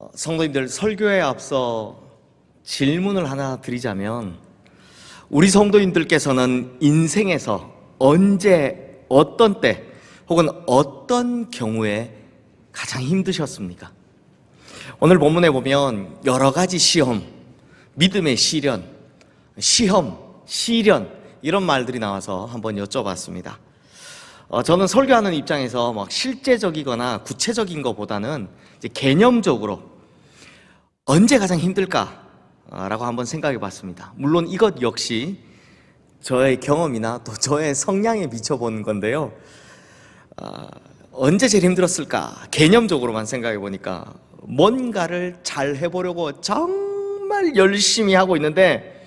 어, 성도님들 설교에 앞서 질문을 하나 드리자면 우리 성도님들께서는 인생에서 언제 어떤 때 혹은 어떤 경우에 가장 힘드셨습니까? 오늘 본문에 보면 여러 가지 시험, 믿음의 시련, 시험, 시련 이런 말들이 나와서 한번 여쭤봤습니다. 어, 저는 설교하는 입장에서 막 실제적이거나 구체적인 것보다는 개념적으로 언제 가장 힘들까라고 한번 생각해 봤습니다. 물론 이것 역시 저의 경험이나 또 저의 성향에 비춰보는 건데요. 아, 언제 제일 힘들었을까? 개념적으로만 생각해 보니까 뭔가를 잘 해보려고 정말 열심히 하고 있는데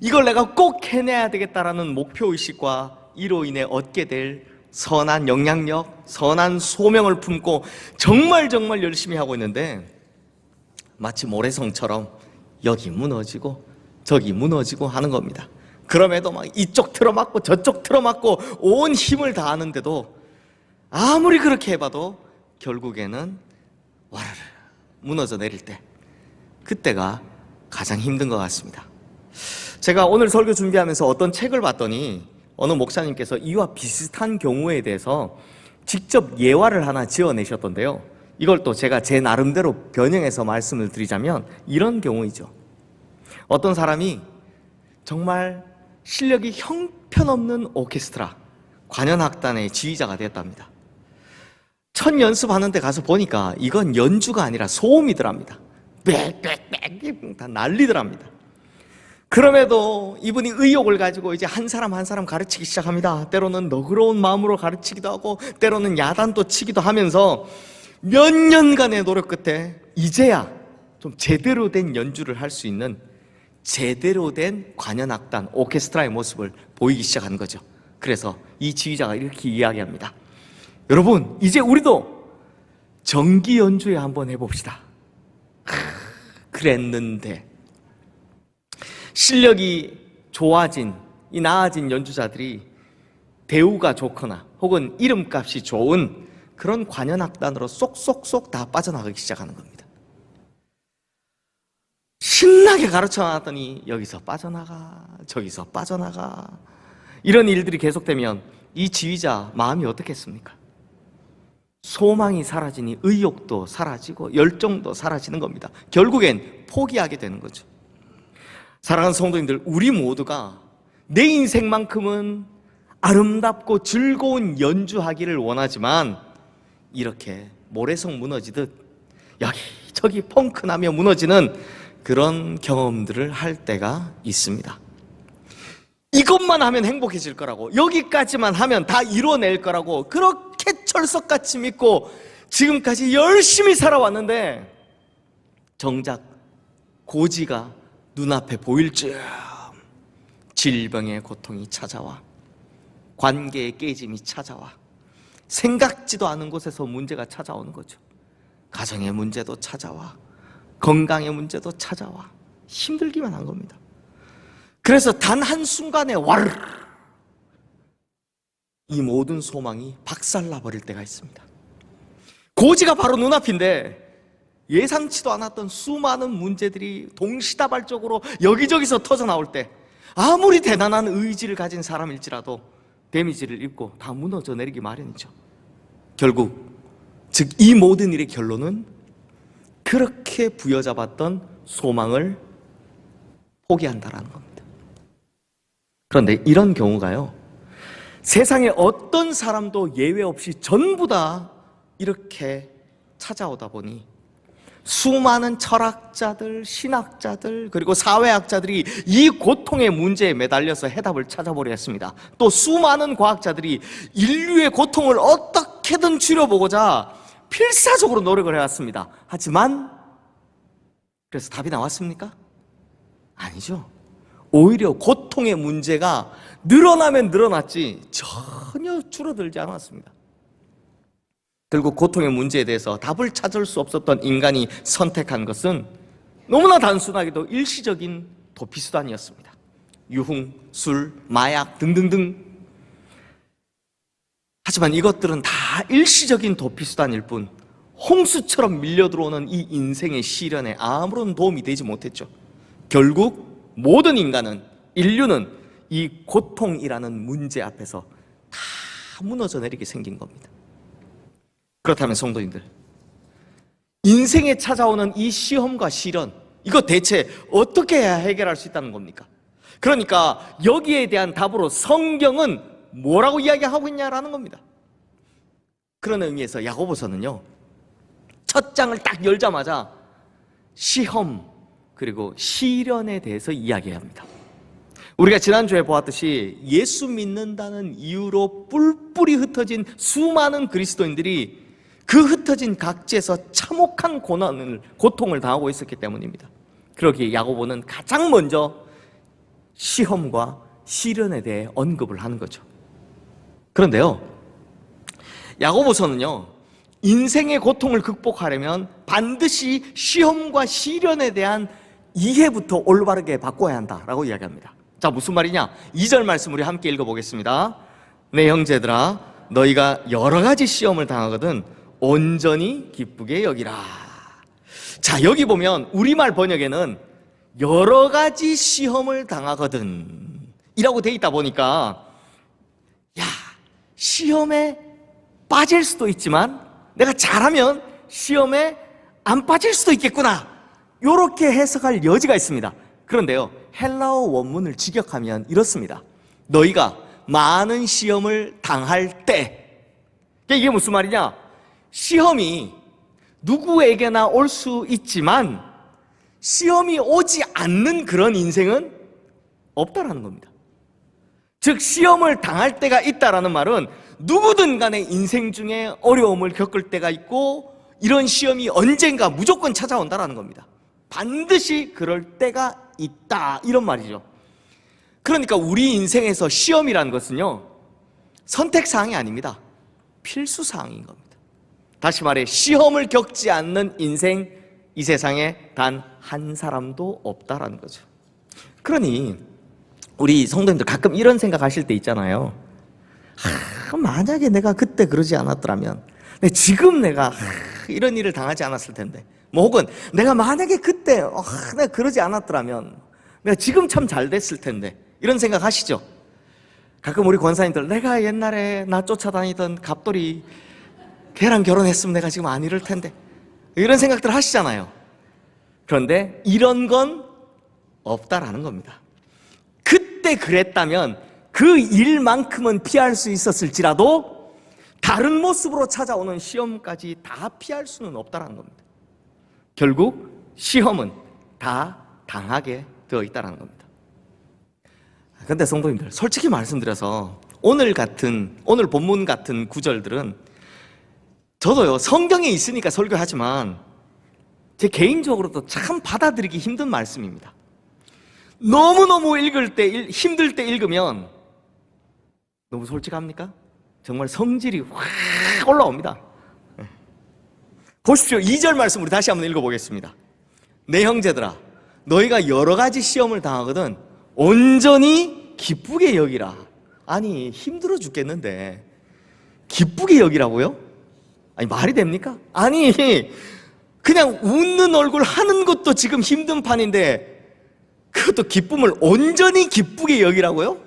이걸 내가 꼭 해내야 되겠다라는 목표의식과 이로 인해 얻게 될 선한 영향력, 선한 소명을 품고 정말 정말 열심히 하고 있는데 마치 모래성처럼 여기 무너지고 저기 무너지고 하는 겁니다. 그럼에도 막 이쪽 틀어막고 저쪽 틀어막고 온 힘을 다하는데도 아무리 그렇게 해봐도 결국에는 와르르 무너져 내릴 때 그때가 가장 힘든 것 같습니다. 제가 오늘 설교 준비하면서 어떤 책을 봤더니 어느 목사님께서 이와 비슷한 경우에 대해서 직접 예화를 하나 지어내셨던데요. 이걸 또 제가 제 나름대로 변형해서 말씀을 드리자면 이런 경우이죠. 어떤 사람이 정말 실력이 형편없는 오케스트라 관현악단의 지휘자가 되었답니다. 첫 연습하는 데 가서 보니까 이건 연주가 아니라 소음이더랍니다. 빽빽빽 다 난리더랍니다. 그럼에도 이분이 의욕을 가지고 이제 한 사람 한 사람 가르치기 시작합니다. 때로는 너그러운 마음으로 가르치기도 하고 때로는 야단도 치기도 하면서 몇 년간의 노력 끝에 이제야 좀 제대로 된 연주를 할 수 있는 제대로 된 관현악단 오케스트라의 모습을 보이기 시작한 거죠. 그래서 이 지휘자가 이렇게 이야기합니다. 여러분, 이제 우리도 정기 연주회 한번 해봅시다. 하, 그랬는데 실력이 좋아진 이 나아진 연주자들이 대우가 좋거나 혹은 이름값이 좋은 그런 관현악단으로 쏙쏙쏙 다 빠져나가기 시작하는 겁니다. 신나게 가르쳐 놨더니 여기서 빠져나가 저기서 빠져나가 이런 일들이 계속되면 이 지휘자 마음이 어떻겠습니까? 소망이 사라지니 의욕도 사라지고 열정도 사라지는 겁니다. 결국엔 포기하게 되는 거죠. 사랑하는 성도님들, 우리 모두가 내 인생만큼은 아름답고 즐거운 연주하기를 원하지만 이렇게 모래성 무너지듯 여기 저기 펑크 나며 무너지는 그런 경험들을 할 때가 있습니다. 이것만 하면 행복해질 거라고 여기까지만 하면 다 이뤄낼 거라고 그렇게 철석같이 믿고 지금까지 열심히 살아왔는데 정작 고지가 눈앞에 보일 즈음 질병의 고통이 찾아와 관계의 깨짐이 찾아와 생각지도 않은 곳에서 문제가 찾아오는 거죠. 가정의 문제도 찾아와 건강의 문제도 찾아와 힘들기만 한 겁니다. 그래서 단 한순간에 와르 이 모든 소망이 박살나 버릴 때가 있습니다. 고지가 바로 눈앞인데 예상치도 않았던 수많은 문제들이 동시다발적으로 여기저기서 터져 나올 때 아무리 대단한 의지를 가진 사람일지라도 데미지를 입고 다 무너져 내리기 마련이죠. 결국 즉 이 모든 일의 결론은 그렇게 부여잡았던 소망을 포기한다라는 겁니다. 그런데 이런 경우가요. 세상에 어떤 사람도 예외 없이 전부 다 이렇게 찾아오다 보니 수많은 철학자들, 신학자들, 그리고 사회학자들이 이 고통의 문제에 매달려서 해답을 찾아보려 했습니다. 또 수많은 과학자들이 인류의 고통을 어떻게든 줄여보고자 필사적으로 노력을 해왔습니다. 하지만, 그래서 답이 나왔습니까? 아니죠. 오히려 고통의 문제가 늘어나면 늘어났지 전혀 줄어들지 않았습니다. 결국 고통의 문제에 대해서 답을 찾을 수 없었던 인간이 선택한 것은 너무나 단순하게도 일시적인 도피 수단이었습니다. 유흥, 술, 마약 등등등. 하지만 이것들은 다 일시적인 도피 수단일 뿐 홍수처럼 밀려 들어오는 이 인생의 시련에 아무런 도움이 되지 못했죠. 결국 모든 인간은 인류는 이 고통이라는 문제 앞에서 다 무너져 내리게 생긴 겁니다. 그렇다면 성도님들 인생에 찾아오는 이 시험과 시련 이거 대체 어떻게 해야 해결할 수 있다는 겁니까? 그러니까 여기에 대한 답으로 성경은 뭐라고 이야기하고 있냐라는 겁니다. 그런 의미에서 야고보서는요. 첫 장을 딱 열자마자 시험 그리고 시련에 대해서 이야기합니다. 우리가 지난주에 보았듯이 예수 믿는다는 이유로 뿔뿔이 흩어진 수많은 그리스도인들이 그 흩어진 각지에서 참혹한 고난을 고통을 당하고 있었기 때문입니다. 그러기에 야고보는 가장 먼저 시험과 시련에 대해 언급을 하는 거죠. 그런데요. 야고보서는요. 인생의 고통을 극복하려면 반드시 시험과 시련에 대한 이해부터 올바르게 바꿔야 한다라고 이야기합니다. 자, 무슨 말이냐? 2절 말씀 우리 함께 읽어 보겠습니다. 내 형제들아 너희가 여러 가지 시험을 당하거든 온전히 기쁘게 여기라. 자, 여기 보면 우리말 번역에는 여러 가지 시험을 당하거든 이라고 돼 있다 보니까 야, 시험에 빠질 수도 있지만 내가 잘하면 시험에 안 빠질 수도 있겠구나. 이렇게 해석할 여지가 있습니다. 그런데요, 헬라어 원문을 직역하면 이렇습니다. 너희가 많은 시험을 당할 때, 이게 무슨 말이냐? 시험이 누구에게나 올 수 있지만 시험이 오지 않는 그런 인생은 없다라는 겁니다. 즉 시험을 당할 때가 있다라는 말은 누구든 간에 인생 중에 어려움을 겪을 때가 있고 이런 시험이 언젠가 무조건 찾아온다라는 겁니다. 반드시 그럴 때가 있다 이런 말이죠. 그러니까 우리 인생에서 시험이라는 것은요 선택 사항이 아닙니다. 필수 사항인 겁니다. 다시 말해 시험을 겪지 않는 인생 이 세상에 단 한 사람도 없다라는 거죠. 그러니 우리 성도님들 가끔 이런 생각하실 때 있잖아요. 하, 만약에 내가 그때 그러지 않았더라면, 내 지금 내가 하, 이런 일을 당하지 않았을 텐데, 뭐 혹은 내가 만약에 그때 어, 내가 그러지 않았더라면, 내가 지금 참 잘 됐을 텐데 이런 생각하시죠? 가끔 우리 권사님들 내가 옛날에 나 쫓아다니던 갑돌이 걔랑 결혼했으면 내가 지금 안 이럴 텐데 이런 생각들 하시잖아요. 그런데 이런 건 없다라는 겁니다. 그때 그랬다면 그 일만큼은 피할 수 있었을지라도 다른 모습으로 찾아오는 시험까지 다 피할 수는 없다라는 겁니다. 결국 시험은 다 당하게 되어 있다는 겁니다. 근데 성도님들, 솔직히 말씀드려서 오늘 같은, 오늘 본문 같은 구절들은 저도요, 성경에 있으니까 설교하지만 제 개인적으로도 참 받아들이기 힘든 말씀입니다. 너무너무 읽을 때, 일- 힘들 때 읽으면 너무 솔직합니까? 정말 성질이 확 올라옵니다. 예. 보십시오. 2절 말씀 우리 다시 한번 읽어보겠습니다. 내 형제들아, 너희가 여러 가지 시험을 당하거든 온전히 기쁘게 여기라. 아니, 힘들어 죽겠는데, 기쁘게 여기라고요? 아니, 말이 됩니까? 아니, 그냥 웃는 얼굴 하는 것도 지금 힘든 판인데, 그것도 기쁨을 온전히 기쁘게 여기라고요?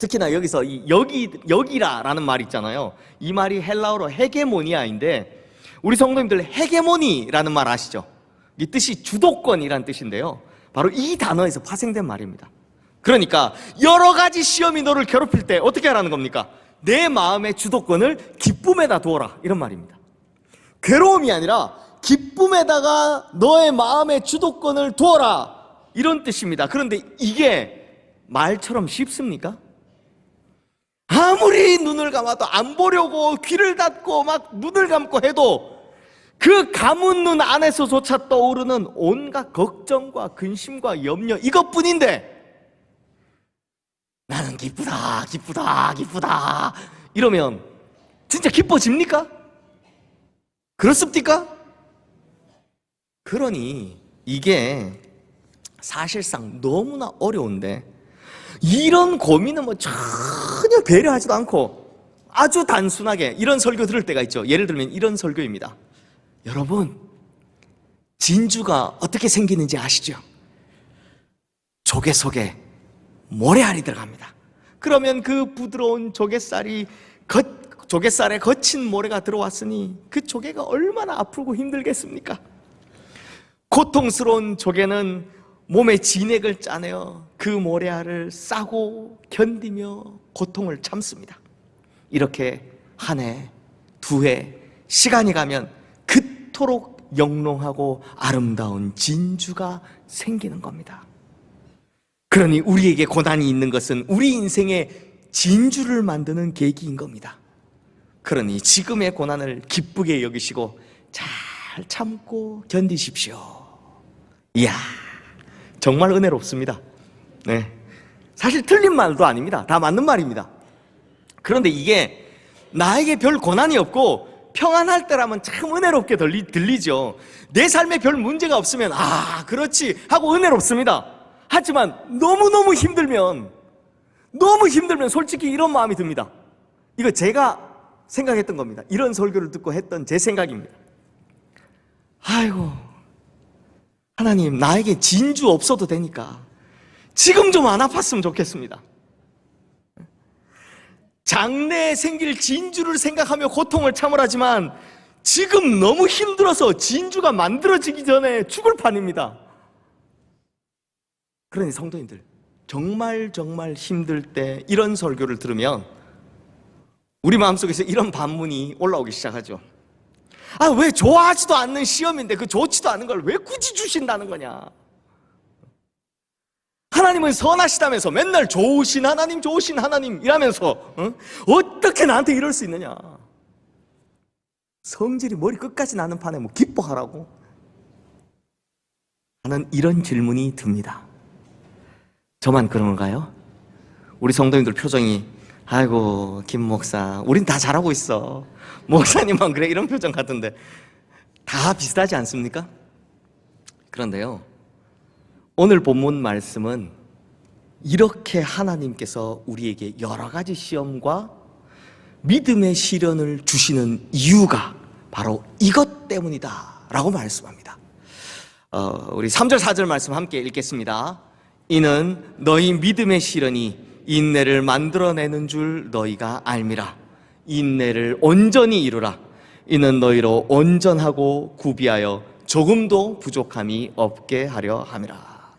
특히나 여기서 이 여기 여기라라는 말 있잖아요. 이 말이 헬라어로 헤게모니아인데 우리 성도님들 헤게모니라는 말 아시죠? 이 뜻이 주도권이라는 뜻인데요. 바로 이 단어에서 파생된 말입니다. 그러니까 여러 가지 시험이 너를 괴롭힐 때 어떻게 하라는 겁니까? 내 마음의 주도권을 기쁨에다 두어라 이런 말입니다. 괴로움이 아니라 기쁨에다가 너의 마음의 주도권을 두어라 이런 뜻입니다. 그런데 이게 말처럼 쉽습니까? 아무리 눈을 감아도 안 보려고 귀를 닫고 막 눈을 감고 해도 그 감은 눈 안에서조차 떠오르는 온갖 걱정과 근심과 염려 이것뿐인데 나는 기쁘다 기쁘다 기쁘다 이러면 진짜 기뻐집니까? 그렇습니까? 그러니 이게 사실상 너무나 어려운데 이런 고민은 뭐 전혀 배려하지도 않고 아주 단순하게 이런 설교 들을 때가 있죠. 예를 들면 이런 설교입니다. 여러분, 진주가 어떻게 생기는지 아시죠? 조개 속에 모래알이 들어갑니다. 그러면 그 부드러운 조개살이 겉, 조개살에 거친 모래가 들어왔으니 그 조개가 얼마나 아프고 힘들겠습니까? 고통스러운 조개는 몸에 진액을 짜내어 그 모래알을 싸고 견디며 고통을 참습니다. 이렇게 한 해, 두 해, 시간이 가면 그토록 영롱하고 아름다운 진주가 생기는 겁니다. 그러니 우리에게 고난이 있는 것은 우리 인생의 진주를 만드는 계기인 겁니다. 그러니 지금의 고난을 기쁘게 여기시고 잘 참고 견디십시오. 이야, 정말 은혜롭습니다. 네. 사실 틀린 말도 아닙니다. 다 맞는 말입니다. 그런데 이게 나에게 별 고난이 없고 평안할 때라면 참 은혜롭게 들리, 들리죠. 내 삶에 별 문제가 없으면 아, 그렇지 하고 은혜롭습니다. 하지만 너무너무 힘들면 너무 힘들면 솔직히 이런 마음이 듭니다. 이거 제가 생각했던 겁니다. 이런 설교를 듣고 했던 제 생각입니다. 아이고, 하나님, 나에게 진주 없어도 되니까 지금 좀 안 아팠으면 좋겠습니다. 장래에 생길 진주를 생각하며 고통을 참으라지만 지금 너무 힘들어서 진주가 만들어지기 전에 죽을 판입니다. 그러니 성도님들, 정말 정말 힘들 때 이런 설교를 들으면 우리 마음속에서 이런 반문이 올라오기 시작하죠. 아, 왜 좋아하지도 않는 시험인데 그 좋지도 않은 걸 왜 굳이 주신다는 거냐? 하나님은 선하시다면서 맨날 좋으신 하나님, 좋으신 하나님 이라면서 어? 어떻게 나한테 이럴 수 있느냐? 성질이 머리 끝까지 나는 판에 뭐 기뻐하라고? 하는 이런 질문이 듭니다. 저만 그런가요? 우리 성도님들 표정이 아이고 김 목사 우린 다 잘하고 있어. 목사님만 그래. 이런 표정 같은데. 다 비슷하지 않습니까? 그런데요 오늘 본문 말씀은 이렇게 하나님께서 우리에게 여러 가지 시험과 믿음의 시련을 주시는 이유가 바로 이것 때문이다 라고 말씀합니다. 어, 우리 3절 4절 말씀 함께 읽겠습니다 이는 너희 믿음의 시련이 인내를 만들어내는 줄 너희가 알미라. 인내를 온전히 이루라. 이는 너희로 온전하고 구비하여 조금도 부족함이 없게 하려 함이라.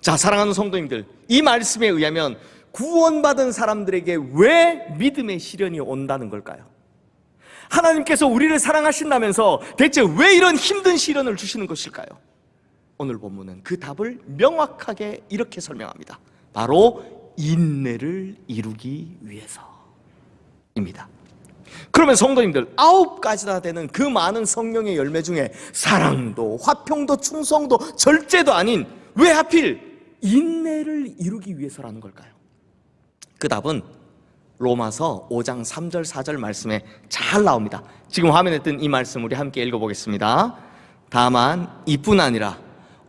자, 사랑하는 성도님들, 이 말씀에 의하면 구원받은 사람들에게 왜 믿음의 시련이 온다는 걸까요? 하나님께서 우리를 사랑하신다면서 대체 왜 이런 힘든 시련을 주시는 것일까요? 오늘 본문은 그 답을 명확하게 이렇게 설명합니다. 바로 인내를 이루기 위해서입니다. 그러면 성도님들 아홉 가지나 되는 그 많은 성령의 열매 중에 사랑도 화평도 충성도 절제도 아닌 왜 하필 인내를 이루기 위해서라는 걸까요? 그 답은 로마서 5장 3절 4절 말씀에 잘 나옵니다. 지금 화면에 뜬 이 말씀 우리 함께 읽어보겠습니다. 다만 이뿐 아니라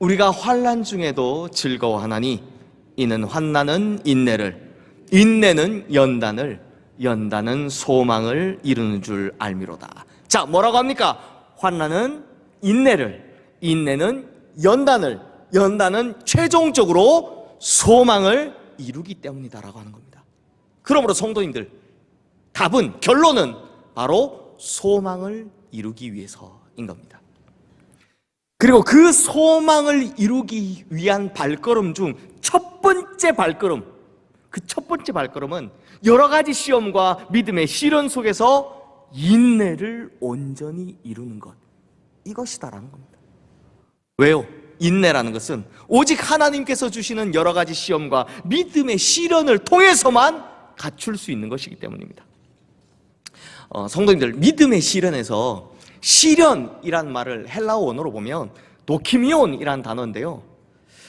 우리가 환란 중에도 즐거워하나니 이는 환난은 인내를 인내는 연단을 연단은 소망을 이루는 줄 알미로다. 자, 뭐라고 합니까? 환난은 인내를 인내는 연단을 연단은 최종적으로 소망을 이루기 때문이다라고 하는 겁니다. 그러므로 성도님들 답은 결론은 바로 소망을 이루기 위해서인 겁니다. 그리고 그 소망을 이루기 위한 발걸음 중 첫 번째 발걸음, 그 첫 번째 발걸음은 여러 가지 시험과 믿음의 시련 속에서 인내를 온전히 이루는 것. 이것이다라는 겁니다. 왜요? 인내라는 것은 오직 하나님께서 주시는 여러 가지 시험과 믿음의 시련을 통해서만 갖출 수 있는 것이기 때문입니다. 어, 성도님들, 믿음의 시련에서 시련이란 말을 헬라어 원어로 보면 도키미온이란 단어인데요.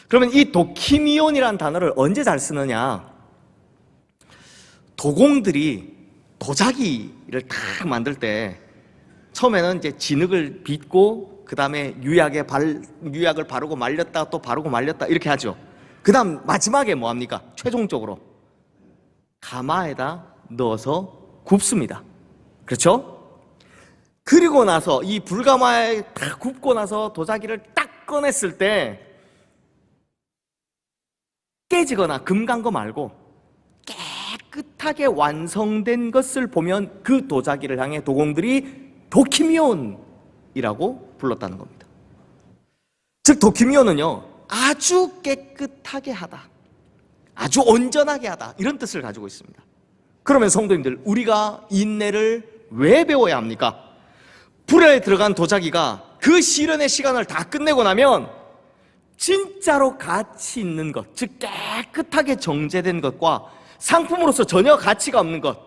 그러면 이 도키미온이란 단어를 언제 잘 쓰느냐? 도공들이 도자기를 탁 만들 때 처음에는 이제 진흙을 빚고 그 다음에 유약에 발 유약을 바르고 말렸다 또 바르고 말렸다 이렇게 하죠. 그 다음 마지막에 뭐 합니까? 최종적으로 가마에다 넣어서 굽습니다. 그렇죠? 그리고 나서 이 불가마에 다 굽고 나서 도자기를 딱 꺼냈을 때 깨지거나 금간 거 말고 깨끗하게 완성된 것을 보면 그 도자기를 향해 도공들이 도키미온이라고 불렀다는 겁니다. 즉 도키미온은요 아주 깨끗하게 하다, 아주 온전하게 하다 이런 뜻을 가지고 있습니다. 그러면 성도님들 우리가 인내를 왜 배워야 합니까? 불에 들어간 도자기가 그 시련의 시간을 다 끝내고 나면 진짜로 가치 있는 것, 즉 깨끗하게 정제된 것과 상품으로서 전혀 가치가 없는 것,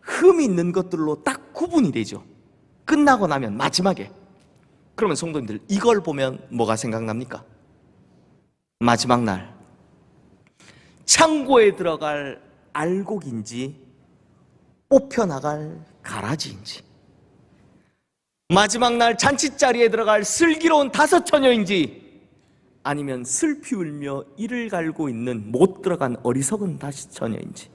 흠 있는 것들로 딱 구분이 되죠. 끝나고 나면 마지막에. 그러면 성도님들 이걸 보면 뭐가 생각납니까? 마지막 날 창고에 들어갈 알곡인지 뽑혀 나갈 가라지인지 마지막 날 잔치자리에 들어갈 슬기로운 다섯 처녀인지 아니면 슬피 울며 이를 갈고 있는 못 들어간 어리석은 다섯 처녀인지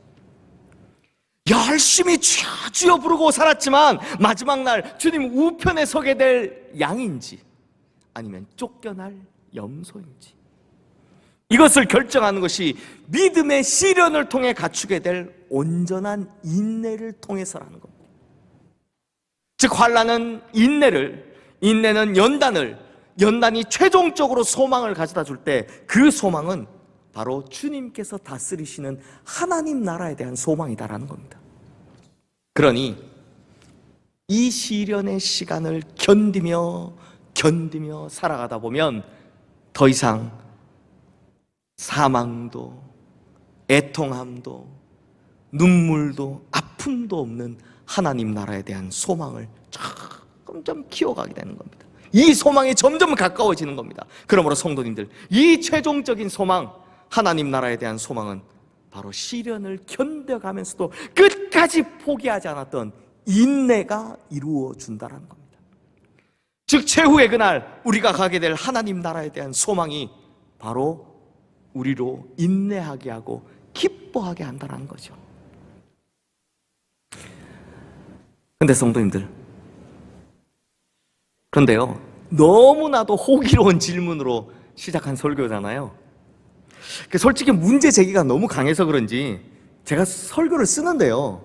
열심히 주여 주여 부르고 살았지만 마지막 날 주님 우편에 서게 될 양인지 아니면 쫓겨날 염소인지 이것을 결정하는 것이 믿음의 시련을 통해 갖추게 될 온전한 인내를 통해서라는 겁니다. 즉 환란은 인내를 인내는 연단을 연단이 최종적으로 소망을 가져다 줄 때 그 소망은 바로 주님께서 다스리시는 하나님 나라에 대한 소망이다라는 겁니다. 그러니 이 시련의 시간을 견디며 견디며 살아가다 보면 더 이상 사망도 애통함도 눈물도 아픔도 없는 하나님 나라에 대한 소망을 점점 키워가게 되는 겁니다. 이 소망이 점점 가까워지는 겁니다. 그러므로 성도님들, 이 최종적인 소망, 하나님 나라에 대한 소망은 바로 시련을 견뎌가면서도 끝까지 포기하지 않았던 인내가 이루어 준다는 겁니다. 즉 최후의 그날 우리가 가게 될 하나님 나라에 대한 소망이 바로 우리로 인내하게 하고 기뻐하게 한다는 거죠. 근데 성도님들, 그런데요, 너무나도 호기로운 질문으로 시작한 설교잖아요. 그 솔직히 문제 제기가 너무 강해서 그런지 제가 설교를 쓰는데요,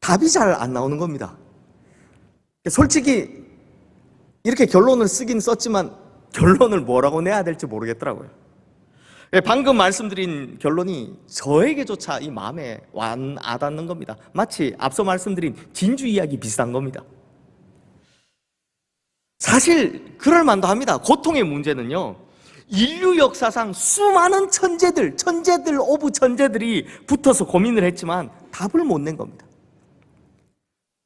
답이 잘 안 나오는 겁니다. 솔직히 이렇게 결론을 쓰긴 썼지만 결론을 뭐라고 내야 될지 모르겠더라고요. 예, 방금 말씀드린 결론이 저에게조차 이 마음에 완 와닿는 겁니다. 마치 앞서 말씀드린 진주 이야기 비슷한 겁니다. 사실 그럴 만도 합니다. 고통의 문제는요. 인류 역사상 수많은 천재들, 천재들 오브 천재들이 붙어서 고민을 했지만 답을 못 낸 겁니다.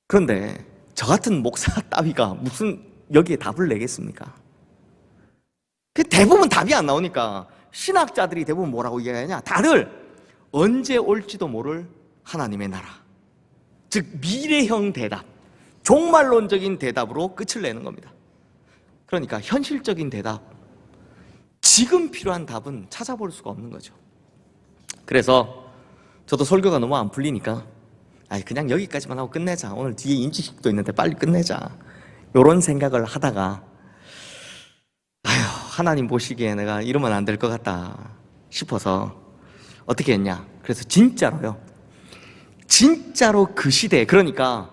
그런데 저 같은 목사 따위가 무슨 여기에 답을 내겠습니까? 그 대부분 답이 안 나오니까 신학자들이 대부분 뭐라고 이야기하냐? 다들 언제 올지도 모를 하나님의 나라. 즉 미래형 대답, 종말론적인 대답으로 끝을 내는 겁니다. 그러니까 현실적인 대답, 지금 필요한 답은 찾아볼 수가 없는 거죠. 그래서 저도 설교가 너무 안 풀리니까 아이 그냥 여기까지만 하고 끝내자. 오늘 뒤에 인지식도 있는데 빨리 끝내자. 이런 생각을 하다가 하나님 보시기에 내가 이러면 안 될 것 같다 싶어서 어떻게 했냐? 그래서 진짜로요. 진짜로 그 시대에 그러니까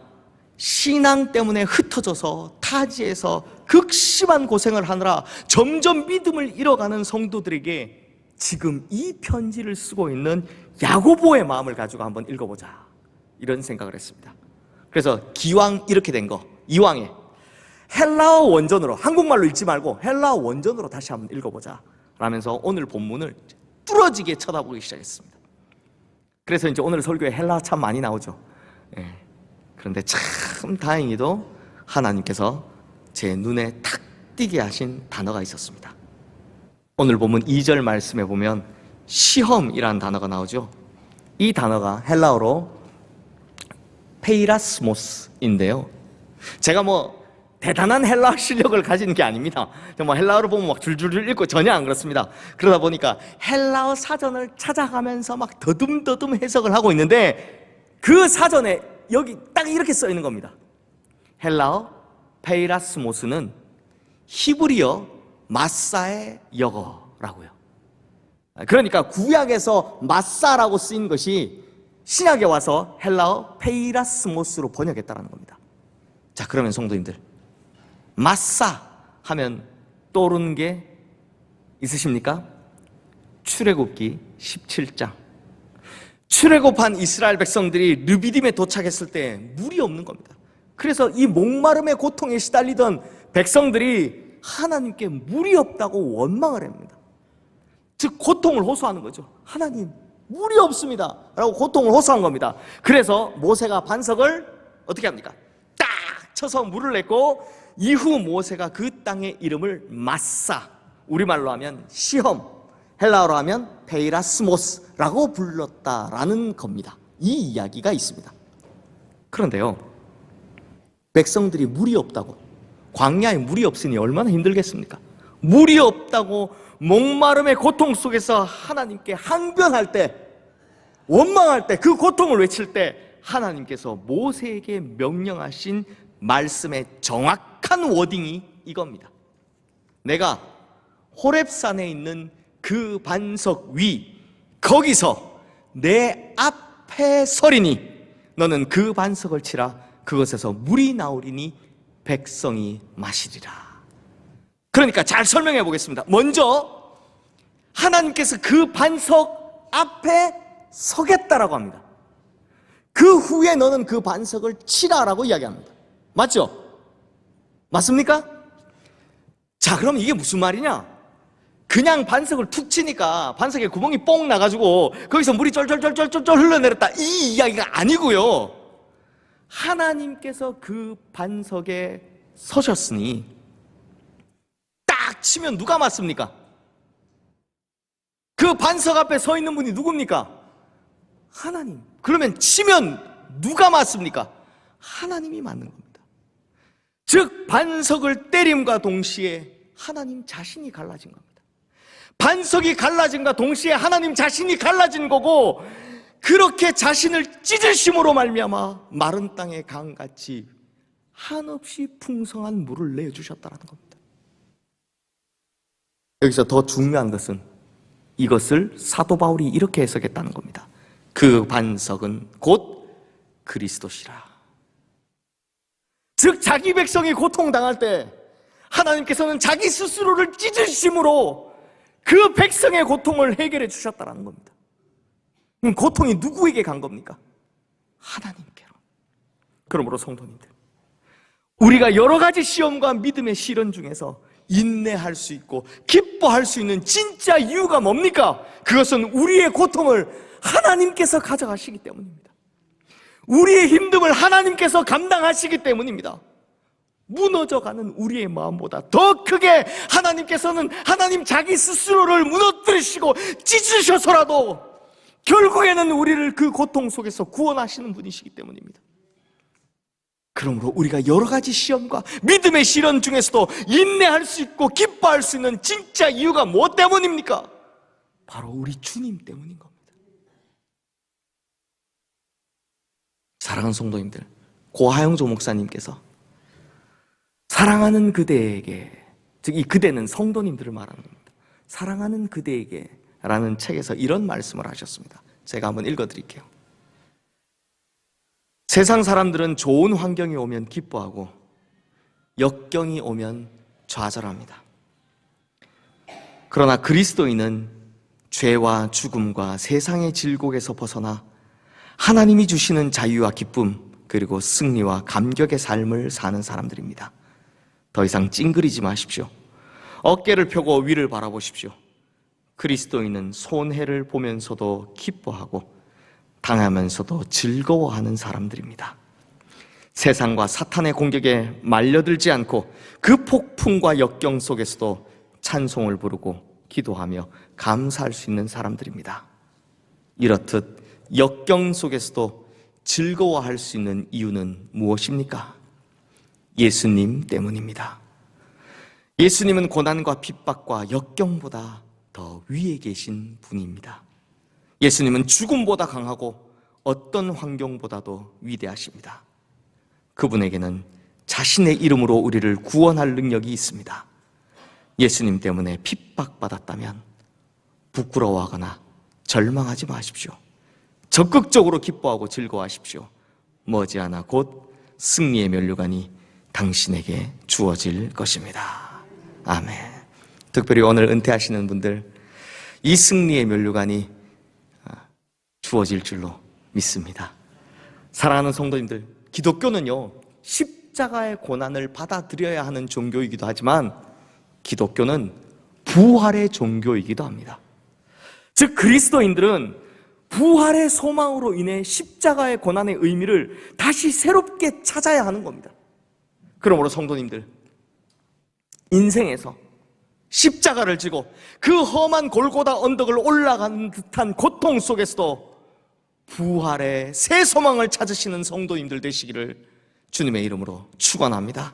신앙 때문에 흩어져서 타지에서 극심한 고생을 하느라 점점 믿음을 잃어가는 성도들에게 지금 이 편지를 쓰고 있는 야고보의 마음을 가지고 한번 읽어보자 이런 생각을 했습니다. 그래서 기왕 이렇게 된 거 이왕에 헬라어 원전으로 한국말로 읽지 말고 헬라어 원전으로 다시 한번 읽어보자 라면서 오늘 본문을 뚫어지게 쳐다보기 시작했습니다. 그래서 이제 오늘 설교에 헬라어 참 많이 나오죠. 예. 그런데 참 다행히도 하나님께서 제 눈에 탁 띄게 하신 단어가 있었습니다. 오늘 보면 2절 말씀에 보면 시험이라는 단어가 나오죠. 이 단어가 헬라어로 페이라스모스인데요. 제가 뭐 대단한 헬라어 실력을 가진 게 아닙니다. 뭐 헬라어를 보면 막 줄줄줄 읽고 전혀 안 그렇습니다. 그러다 보니까 헬라어 사전을 찾아가면서 막 더듬더듬 해석을 하고 있는데 그 사전에 여기 딱 이렇게 써 있는 겁니다. 헬라어 페이라스모스는 히브리어 마사의 영어라고요. 그러니까 구약에서 마사라고 쓰인 것이 신약에 와서 헬라어 페이라스모스로 번역했다는 겁니다. 자, 그러면 성도님들 마사 하면 떠오르는 게 있으십니까? 출애굽기 17장. 출애굽한 이스라엘 백성들이 르비딤에 도착했을 때 물이 없는 겁니다. 그래서 이 목마름의 고통에 시달리던 백성들이 하나님께 물이 없다고 원망을 합니다. 즉 고통을 호소하는 거죠. 하나님 물이 없습니다. 라고 고통을 호소한 겁니다. 그래서 모세가 반석을 어떻게 합니까? 딱 쳐서 물을 냈고 이후 모세가 그 땅의 이름을 마사 우리말로 하면 시험 헬라어로 하면 페이라스모스라고 불렀다라는 겁니다. 이 이야기가 있습니다. 그런데요. 백성들이 물이 없다고 광야에 물이 없으니 얼마나 힘들겠습니까? 물이 없다고 목마름의 고통 속에서 하나님께 항변할 때 원망할 때 그 고통을 외칠 때 하나님께서 모세에게 명령하신 말씀의 정확 한 워딩이 이겁니다. 내가 호렙산에 있는 그 반석 위 거기서 내 앞에 서리니 너는 그 반석을 치라 그것에서 물이 나오리니 백성이 마시리라. 그러니까 잘 설명해 보겠습니다. 먼저 하나님께서 그 반석 앞에 서겠다라고 합니다. 그 후에 너는 그 반석을 치라라고 이야기합니다. 맞죠? 맞습니까? 자, 그럼 이게 무슨 말이냐? 그냥 반석을 툭 치니까 반석에 구멍이 뽕 나가지고 거기서 물이 쫄쫄쫄쫄쫄 흘러내렸다. 이 이야기가 아니고요. 하나님께서 그 반석에 서셨으니 딱 치면 누가 맞습니까? 그 반석 앞에 서 있는 분이 누굽니까? 하나님. 그러면 치면 누가 맞습니까? 하나님이 맞는 겁니다. 즉, 반석을 때림과 동시에 하나님 자신이 갈라진 겁니다. 반석이 갈라짐과 동시에 하나님 자신이 갈라진 거고, 그렇게 자신을 찢으심으로 말미암아 마른 땅의 강같이 한없이 풍성한 물을 내주셨다는 겁니다. 여기서 더 중요한 것은 이것을 사도 바울이 이렇게 해석했다는 겁니다. 그 반석은 곧 그리스도시라. 즉 자기 백성이 고통당할 때 하나님께서는 자기 스스로를 찢으심으로 그 백성의 고통을 해결해 주셨다는 겁니다. 고통이 누구에게 간 겁니까? 하나님께로. 그러므로 성도님들, 우리가 여러 가지 시험과 믿음의 시련 중에서 인내할 수 있고 기뻐할 수 있는 진짜 이유가 뭡니까? 그것은 우리의 고통을 하나님께서 가져가시기 때문입니다. 우리의 힘듦을 하나님께서 감당하시기 때문입니다. 무너져가는 우리의 마음보다 더 크게 하나님께서는 하나님 자기 스스로를 무너뜨리시고 찢으셔서라도 결국에는 우리를 그 고통 속에서 구원하시는 분이시기 때문입니다. 그러므로 우리가 여러 가지 시험과 믿음의 시련 중에서도 인내할 수 있고 기뻐할 수 있는 진짜 이유가 무엇 때문입니까? 바로 우리 주님 때문인 겁니다. 사랑하는 성도님들, 고하영조 목사님께서 사랑하는 그대에게, 즉 이 그대는 성도님들을 말하는 겁니다. 사랑하는 그대에게 라는 책에서 이런 말씀을 하셨습니다. 제가 한번 읽어 드릴게요. 세상 사람들은 좋은 환경이 오면 기뻐하고 역경이 오면 좌절합니다. 그러나 그리스도인은 죄와 죽음과 세상의 질곡에서 벗어나 하나님이 주시는 자유와 기쁨 그리고 승리와 감격의 삶을 사는 사람들입니다. 더 이상 찡그리지 마십시오. 어깨를 펴고 위를 바라보십시오. 그리스도인은 손해를 보면서도 기뻐하고 당하면서도 즐거워하는 사람들입니다. 세상과 사탄의 공격에 말려들지 않고 그 폭풍과 역경 속에서도 찬송을 부르고 기도하며 감사할 수 있는 사람들입니다. 이렇듯 역경 속에서도 즐거워할 수 있는 이유는 무엇입니까? 예수님 때문입니다. 예수님은 고난과 핍박과 역경보다 더 위에 계신 분입니다. 예수님은 죽음보다 강하고 어떤 환경보다도 위대하십니다. 그분에게는 자신의 이름으로 우리를 구원할 능력이 있습니다. 예수님 때문에 핍박받았다면 부끄러워하거나 절망하지 마십시오. 적극적으로 기뻐하고 즐거워하십시오. 머지않아 곧 승리의 면류관이 당신에게 주어질 것입니다. 아멘. 특별히 오늘 은퇴하시는 분들 이 승리의 면류관이 아, 주어질 줄로 믿습니다. 사랑하는 성도님들, 기독교는요, 십자가의 고난을 받아들여야 하는 종교이기도 하지만 기독교는 부활의 종교이기도 합니다. 즉, 그리스도인들은 부활의 소망으로 인해 십자가의 고난의 의미를 다시 새롭게 찾아야 하는 겁니다. 그러므로 성도님들, 인생에서 십자가를 지고 그 험한 골고다 언덕을 올라가는 듯한 고통 속에서도 부활의 새 소망을 찾으시는 성도님들 되시기를 주님의 이름으로 축원합니다.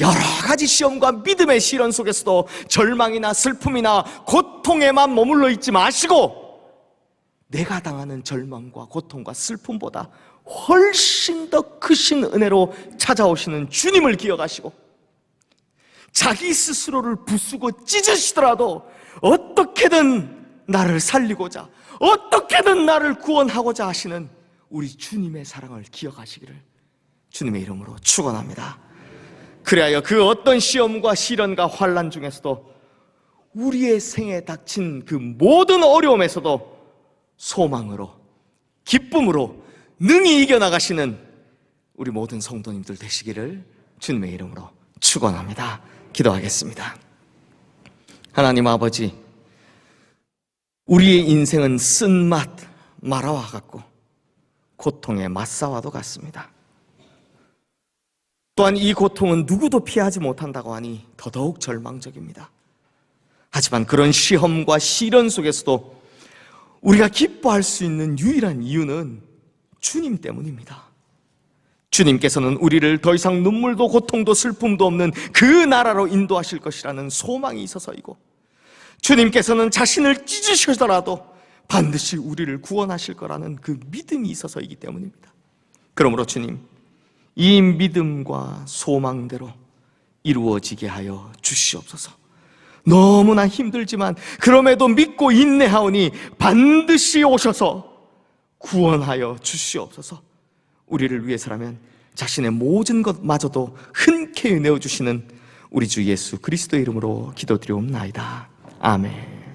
여러 가지 시험과 믿음의 시련 속에서도 절망이나 슬픔이나 고통에만 머물러 있지 마시고 내가 당하는 절망과 고통과 슬픔보다 훨씬 더 크신 은혜로 찾아오시는 주님을 기억하시고 자기 스스로를 부수고 찢으시더라도 어떻게든 나를 살리고자 어떻게든 나를 구원하고자 하시는 우리 주님의 사랑을 기억하시기를 주님의 이름으로 축원합니다. 그리하여 그 어떤 시험과 시련과 환란 중에서도 우리의 생에 닥친 그 모든 어려움에서도 소망으로 기쁨으로 능히 이겨나가시는 우리 모든 성도님들 되시기를 주님의 이름으로 축원합니다. 기도하겠습니다. 하나님 아버지, 우리의 인생은 쓴맛 마라와 같고 고통의 맛사와도 같습니다. 또한 이 고통은 누구도 피하지 못한다고 하니 더더욱 절망적입니다. 하지만 그런 시험과 시련 속에서도 우리가 기뻐할 수 있는 유일한 이유는 주님 때문입니다. 주님께서는 우리를 더 이상 눈물도 고통도 슬픔도 없는 그 나라로 인도하실 것이라는 소망이 있어서이고 주님께서는 자신을 찢으시더라도 반드시 우리를 구원하실 거라는 그 믿음이 있어서이기 때문입니다. 그러므로 주님, 이 믿음과 소망대로 이루어지게 하여 주시옵소서. 너무나 힘들지만 그럼에도 믿고 인내하오니 반드시 오셔서 구원하여 주시옵소서. 우리를 위해서라면 자신의 모든 것마저도 흔쾌히 내어 주시는 우리 주 예수 그리스도 이름으로 기도드리옵나이다. 아멘.